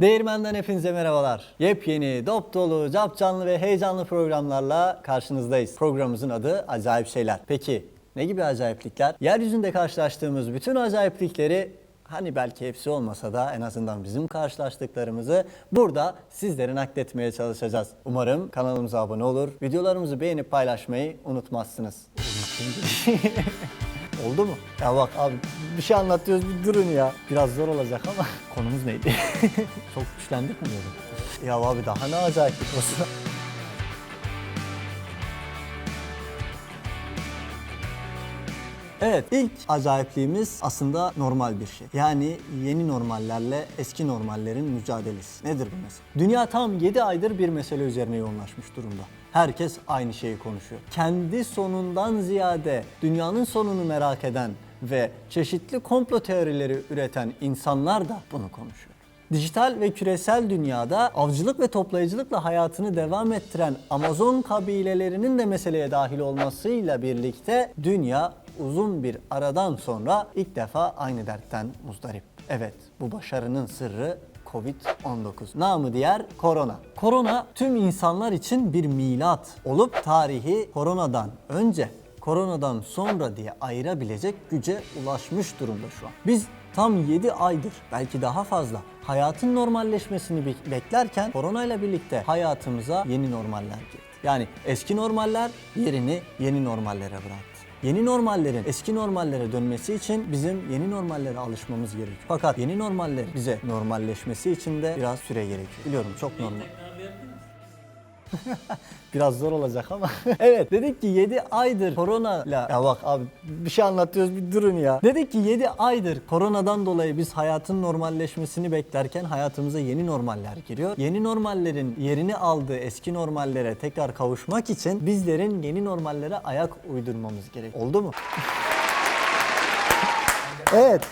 Değirmenden hepinize merhabalar. Yepyeni, dop dolu, cap canlı ve heyecanlı programlarla karşınızdayız. Programımızın adı Acayip Şeyler. Peki ne gibi acayiplikler? Yeryüzünde karşılaştığımız bütün acayiplikleri hani belki hepsi olmasa da en azından bizim karşılaştıklarımızı burada sizlere nakletmeye çalışacağız. Umarım kanalımıza abone olur, videolarımızı beğenip paylaşmayı unutmazsınız. Oldu mu? Ya bak abi bir şey anlatıyoruz bir durun ya. Biraz zor olacak ama konumuz neydi? Çok güçlendik mi diyordum? Ya abi daha ne acayiplik olsun. Evet ilk acayipliğimiz aslında normal bir şey. Yani yeni normallerle eski normallerin mücadelesi. Nedir bu mesele? Dünya tam 7 aydır bir mesele üzerine yoğunlaşmış durumda. Herkes aynı şeyi konuşuyor. Kendi sonundan ziyade dünyanın sonunu merak eden ve çeşitli komplo teorileri üreten insanlar da bunu konuşuyor. Dijital ve küresel dünyada avcılık ve toplayıcılıkla hayatını devam ettiren Amazon kabilelerinin de meseleye dahil olmasıyla birlikte dünya uzun bir aradan sonra ilk defa aynı dertten muzdarip. Evet, bu başarının sırrı Covid-19. Namı diğer korona. Korona tüm insanlar için bir milat olup tarihi koronadan önce koronadan sonra diye ayırabilecek güce ulaşmış durumda şu an. Biz tam 7 aydır belki daha fazla hayatın normalleşmesini be- beklerken koronayla birlikte hayatımıza yeni normaller girdi. Yani eski normaller yerini yeni normallere bıraktı. Yeni normallerin eski normallere dönmesi için bizim yeni normallere alışmamız gerekiyor. Fakat yeni normallerin bize normalleşmesi için de biraz süre gerekiyor. Biliyorum çok normal. Biraz zor olacak ama. evet dedik ki 7 aydır korona ya bak abi bir şey anlatıyoruz bir durun ya. Dedik ki 7 aydır koronadan dolayı biz hayatın normalleşmesini beklerken hayatımıza yeni normaller giriyor. Yeni normallerin yerini aldığı eski normallere tekrar kavuşmak için bizlerin yeni normallere ayak uydurmamız gerek. Oldu mu? Evet.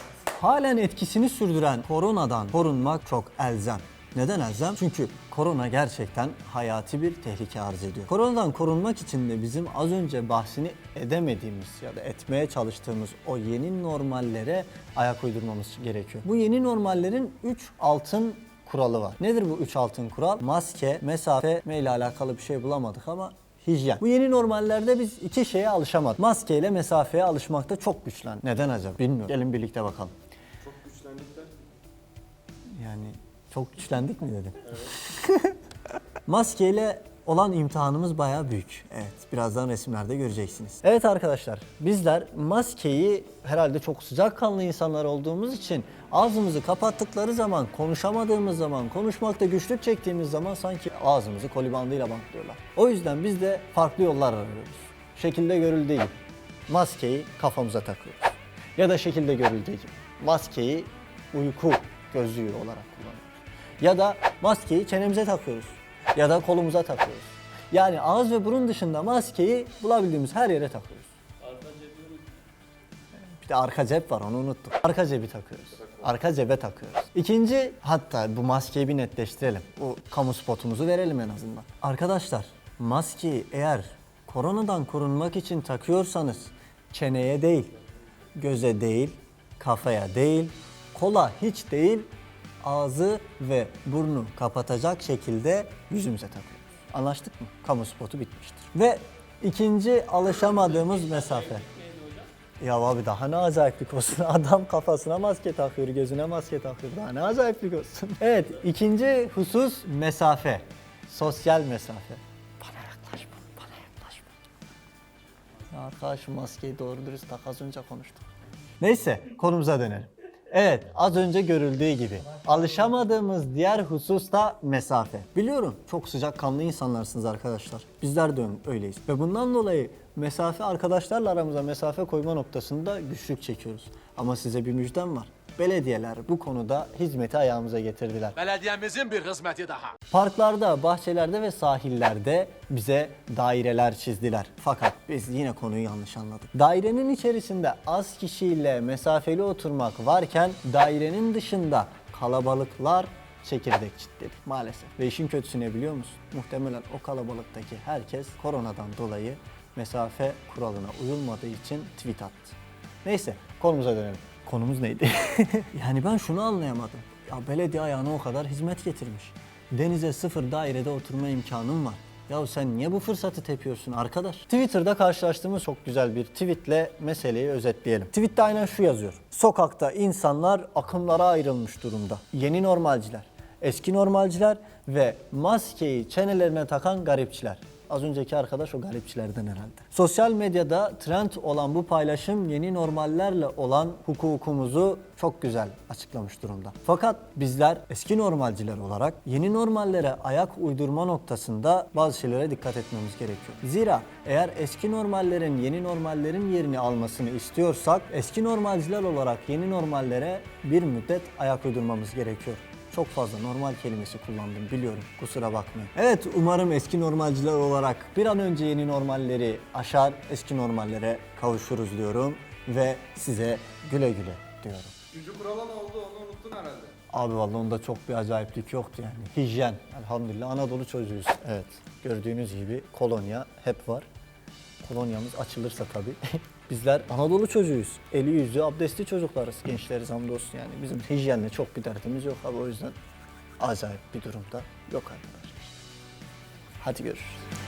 Halen etkisini sürdüren koronadan korunmak çok elzem. Neden elzem? Çünkü korona gerçekten hayati bir tehlike arz ediyor. Koronadan korunmak için de bizim az önce bahsini edemediğimiz ya da etmeye çalıştığımız o yeni normallere ayak uydurmamız gerekiyor. Bu yeni normallerin 3 altın kuralı var. Nedir bu 3 altın kural? Maske, mesafe ile alakalı bir şey bulamadık ama hijyen. Bu yeni normallerde biz iki şeye alışamadık. Maske ile mesafeye alışmakta çok güçlendik. Neden acaba? Bilmiyorum. Gelin birlikte bakalım. Çok güçlendikler. Yani çok güçlendik mi dedim. Maskeyle olan imtihanımız bayağı büyük. Evet, birazdan resimlerde göreceksiniz. Evet arkadaşlar, bizler maskeyi herhalde çok sıcakkanlı insanlar olduğumuz için ağzımızı kapattıkları zaman, konuşamadığımız zaman, konuşmakta güçlük çektiğimiz zaman sanki ağzımızı koli bandıyla bantlıyorlar. O yüzden biz de farklı yollar arıyoruz. Şekilde görüldüğü gibi maskeyi kafamıza takıyoruz. Ya da şekilde görüldüğü gibi maskeyi uyku gözlüğü olarak kullanıyoruz. Ya da maskeyi çenemize takıyoruz. Ya da kolumuza takıyoruz. Yani ağız ve burun dışında maskeyi bulabildiğimiz her yere takıyoruz. Bir de arka cep var onu unuttum. Arka cebi takıyoruz. Arka cebe takıyoruz. İkinci hatta bu maskeyi bir netleştirelim. Bu kamu spotumuzu verelim en azından. Arkadaşlar maskeyi eğer koronadan korunmak için takıyorsanız çeneye değil, göze değil, kafaya değil, kola hiç değil, ağzı ve burnu kapatacak şekilde yüzümüze takıyoruz. Anlaştık mı? Kamu spotu bitmiştir. Ve ikinci alışamadığımız mesafe. Ya abi daha ne acayiplik olsun. Adam kafasına maske takıyor, gözüne maske takıyor. Daha ne acayiplik olsun. Evet, ikinci husus mesafe. Sosyal mesafe. Bana yaklaşma, bana yaklaşma. Ya arkadaş maskeyi doğru dürüst tak az önce konuştuk. Neyse konumuza dönelim. Evet az önce görüldüğü gibi alışamadığımız diğer husus da mesafe. Biliyorum çok sıcakkanlı insanlarsınız arkadaşlar. Bizler de öyleyiz. Ve bundan dolayı mesafe arkadaşlarla aramıza mesafe koyma noktasında güçlük çekiyoruz. Ama size bir müjdem var. Belediyeler bu konuda hizmeti ayağımıza getirdiler. Belediyemizin bir hizmeti daha. Parklarda, bahçelerde ve sahillerde bize daireler çizdiler. Fakat biz yine konuyu yanlış anladık. Dairenin içerisinde az kişiyle mesafeli oturmak varken dairenin dışında kalabalıklar çekirdek çitledi maalesef. Ve işin kötüsü ne biliyor musun? Muhtemelen o kalabalıktaki herkes koronadan dolayı mesafe kuralına uyulmadığı için tweet attı. Neyse konumuza dönelim. Konumuz neydi? yani ben şunu anlayamadım. Ya belediye ayağına o kadar hizmet getirmiş. Denize sıfır dairede oturma imkanın var. Ya sen niye bu fırsatı tepiyorsun arkadaş? Twitter'da karşılaştığımız çok güzel bir tweetle meseleyi özetleyelim. Tweette aynen şu yazıyor. Sokakta insanlar akımlara ayrılmış durumda. Yeni normalciler, eski normalciler ve maskeyi çenelerine takan garipçiler. Az önceki arkadaş o garipçilerden herhalde. Sosyal medyada trend olan bu paylaşım yeni normallerle olan hukukumuzu çok güzel açıklamış durumda. Fakat bizler eski normalciler olarak yeni normallere ayak uydurma noktasında bazı şeylere dikkat etmemiz gerekiyor. Zira eğer eski normallerin yeni normallerin yerini almasını istiyorsak eski normalciler olarak yeni normallere bir müddet ayak uydurmamız gerekiyor. Çok fazla normal kelimesi kullandım biliyorum. Kusura bakmayın. Evet umarım eski normalciler olarak bir an önce yeni normalleri aşar, eski normallere kavuşuruz diyorum ve size güle güle diyorum. Üçüncü kurala ne oldu onu unuttun herhalde. Abi vallahi onda çok bir acayiplik yoktu yani. Hijyen. Elhamdülillah Anadolu çocuğuyuz. Evet. Gördüğünüz gibi kolonya hep var. Kolonyamız açılırsa tabii. Bizler Anadolu çocuğuyuz. Eli yüzü abdestli çocuklarız. Gençleriz hamdolsun yani. Bizim hijyenle çok bir derdimiz yok abi o yüzden acayip bir durumda yok arkadaşlar. Hadi görüşürüz.